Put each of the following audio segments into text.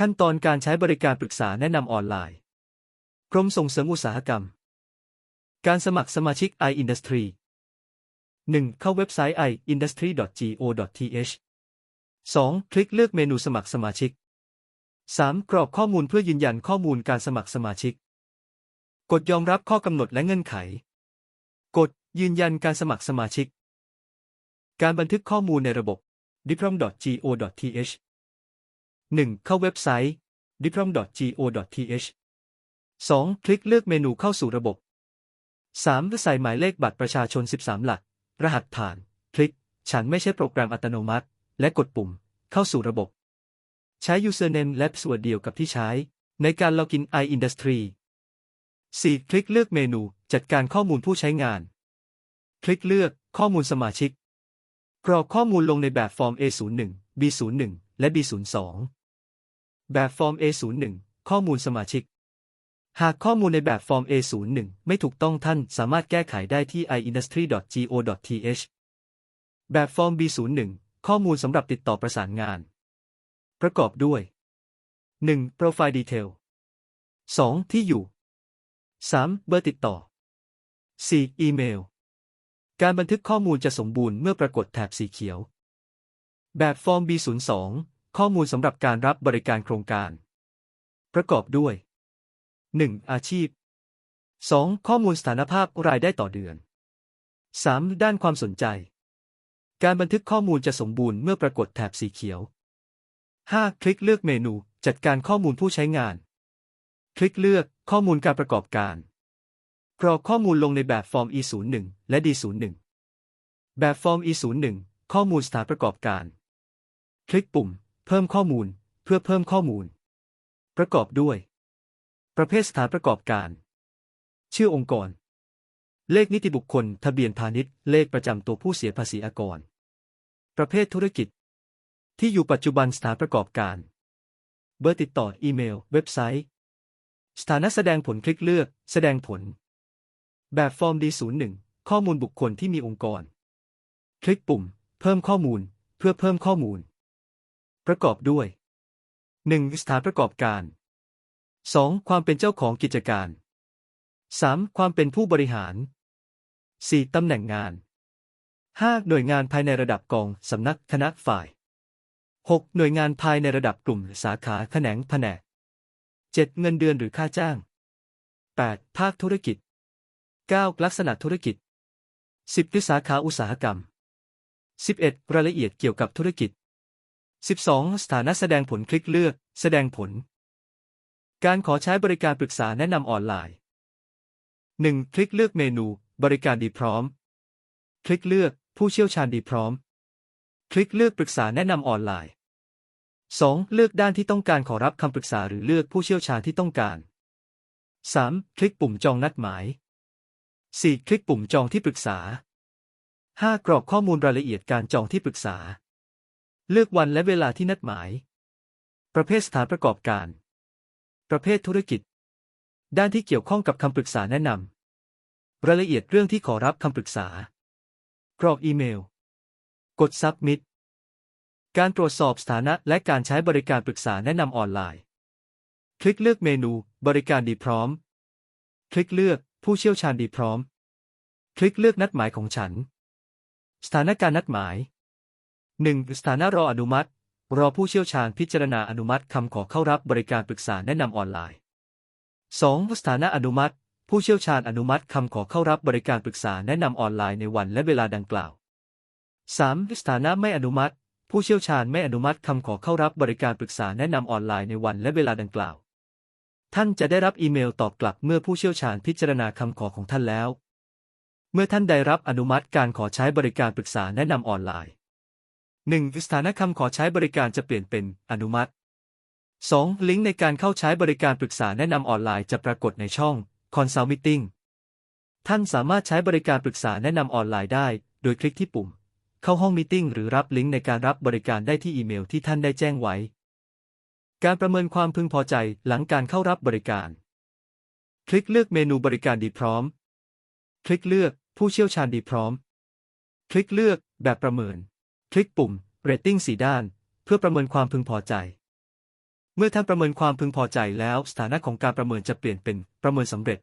ขั้นตอนการใช้บริการปรึกษาแนะนำออนไลน์ กรมส่งเสริมอุตสาหกรรม การสมัครสมาชิก iIndustry 1. เข้าเว็บไซต์ iindustry.go.th 2. คลิกเลือกเมนูสมัครสมาชิก 3. กรอกข้อมูลเพื่อยืนยันข้อมูลการสมัครสมาชิก กดยอมรับข้อกำหนดและเงื่อนไข กดยืนยันการสมัครสมาชิก การบันทึกข้อมูลในระบบ diprom.go.th 1. เข้าเว็บไซต์ diprom.go.th 2. คลิกเลือกเมนูเข้าสู่ระบบ 3. ใส่หมายเลขบัตรประชาชน 13 หลัก รหัสผ่าน คลิก ฉันไม่ใช่โปรแกรมอัตโนมัติ และกดปุ่ม เข้าสู่ระบบ ใช้ username และ password เดียวกับที่ใช้ ในการล็อกอิน iIndustry 4. คลิกเลือกเมนู จัดการข้อมูลผู้ใช้งาน คลิกเลือก ข้อมูลสมาชิก กรอกข้อมูลลงในแบบฟอร์ม A01 B01 และ B02 แบบฟอร์ม A01 ข้อมูลสมาชิก หากข้อมูลในแบบฟอร์ม A01 ไม่ถูกต้องท่านสามารถแก้ไขได้ที่ iindustry.go.th แบบฟอร์ม B01 ข้อมูลสำหรับติดต่อประสานงาน ประกอบด้วย 1. Profile Detail 2. ที่อยู่ 3. เบอร์ติดต่อ 4. อีเมล การบันทึกข้อมูลจะสมบูรณ์เมื่อปรากฏแถบสีเขียว แบบฟอร์ม B02 ข้อมูลสำหรับการรับบริการโครงการ ประกอบด้วย 1. อาชีพ 2. ข้อมูลสถานภาพรายได้ต่อเดือน 3. ด้านความสนใจ การบันทึกข้อมูลจะสมบูรณ์เมื่อปรากฏแถบสีเขียว 5. คลิกเลือกเมนู จัดการข้อมูลผู้ใช้งาน คลิกเลือกข้อมูลการประกอบการกรอกข้อมูลลงในแบบฟอร์ม E01 และ D01 แบบฟอร์ม E01 ข้อมูลสถานประกอบการ คลิกปุ่ม เพิ่มข้อมูล เพื่อเพิ่มข้อมูล ประกอบด้วย ประเภทสถานประกอบการ ชื่อองค์กร เลขนิติบุคคล ทะเบียนพาณิชย์ เลขประจำตัวผู้เสียภาษีอากร ประเภทธุรกิจ ที่อยู่ปัจจุบันสถานประกอบการ เบอร์ติดต่อ อีเมล เว็บไซต์ สถานะแสดงผลคลิกเลือก แสดงผล แบบฟอร์ม D01 ข้อมูลบุคคลที่มีองค์กร คลิกปุ่ม เพิ่มข้อมูล เพื่อเพิ่มข้อมูล ประกอบด้วย 1. สถานประกอบการ 2. ความเป็นเจ้าของกิจการ 3. ความเป็นผู้บริหาร 4. ตำแหน่งงาน 5. หน่วยงานภายในระดับกองสำนักคณะฝ่าย 6. หน่วยงานภายในระดับกลุ่มสาขาแขนงแผนก 7. เงินเดือนหรือค่าจ้าง 8. ภาคธุรกิจ 9. ลักษณะธุรกิจ 10. วิสาขาอุตสาหกรรม 11. รายละเอียดเกี่ยวกับธุรกิจ 12. สถานะแสดงผลคลิกเลือก แสดงผล การขอใช้บริการปรึกษาแนะนำออนไลน์ 1. คลิกเลือกเมนู บริการดีพร้อม คลิกเลือก ผู้เชี่ยวชาญดีพร้อม คลิกเลือกปรึกษาแนะนำออนไลน์ 2. เลือกด้านที่ต้องการขอรับคำปรึกษาหรือเลือกผู้เชี่ยวชาญที่ต้องการ 3. คลิกปุ่มจองนัดหมาย 4. คลิกปุ่มจองที่ปรึกษา 5. กรอกข้อมูลรายละเอียดการจองที่ปรึกษา เลือกวันและเวลาที่นัดหมาย ประเภทสถานประกอบการ ประเภทธุรกิจ ด้านที่เกี่ยวข้องกับคำปรึกษาแนะนำ รายละเอียดเรื่องที่ขอรับคำปรึกษา กรอกอีเมล กด Submit การตรวจสอบสถานะและการใช้บริการปรึกษาแนะนำออนไลน์ คลิกเลือกเมนู บริการดีพร้อม คลิกเลือกผู้เชี่ยวชาญดีพร้อม คลิกเลือกนัดหมายของฉัน สถานการณ์นัดหมาย 1. สถานะรออนุมัติ รอผู้เชี่ยวชาญพิจารณาอนุมัติคำขอเข้ารับบริการปรึกษาแนะนำออนไลน์ 2. สถานะอนุมัติ ผู้เชี่ยวชาญอนุมัติคำขอเข้ารับบริการปรึกษาแนะนำออนไลน์ในวันและเวลาดังกล่าว 3. สถานะไม่อนุมัติ ผู้เชี่ยวชาญไม่อนุมัติคำขอเข้ารับบริการปรึกษาแนะนำออนไลน์ในวันและเวลาดังกล่าว ท่านจะได้รับอีเมลตอบกลับเมื่อผู้เชี่ยวชาญพิจารณาคำขอของท่านแล้ว เมื่อท่านได้รับอนุมัติการขอใช้บริการปรึกษาแนะนำออนไลน์ 1. สถานะคำขอใช้บริการจะเปลี่ยนเป็นอนุมัติ 2. ลิงก์ในการเข้าใช้บริการปรึกษาแนะนำออนไลน์จะปรากฏในช่อง Consult Meeting ท่านสามารถใช้บริการปรึกษาแนะนำออนไลน์ได้ โดยคลิกที่ปุ่ม เข้าห้องมีติ้งหรือรับลิงก์ในการรับบริการได้ที่อีเมลที่ท่านได้แจ้งไว้ การประเมินความพึงพอใจหลังการเข้ารับบริการ คลิกเลือกเมนูบริการดีพร้อม คลิกเลือกผู้เชี่ยวชาญดีพร้อม คลิกเลือกแบบประเมิน คลิกปุ่มเรตติ้งสีด้าน เพื่อประเมินความพึงพอใจ เมื่อท่านประเมินความพึงพอใจแล้ว สถานะของการประเมินจะเปลี่ยนเป็นประเมินสำเร็จ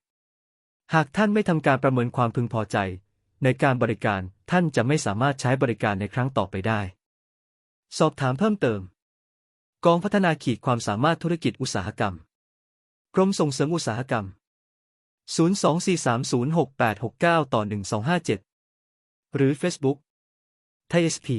หากท่านไม่ทำการประเมินความพึงพอใจ ในการบริการท่านจะไม่สามารถใช้บริการในครั้งต่อไปได้ สอบถามเพิ่มเติม กองพัฒนาขีดความสามารถธุรกิจอุตสาหกรรม กรมส่งเสริมอุตสาหกรรม 024306869 ต่อ 1257 หรือ Facebook ไทย SP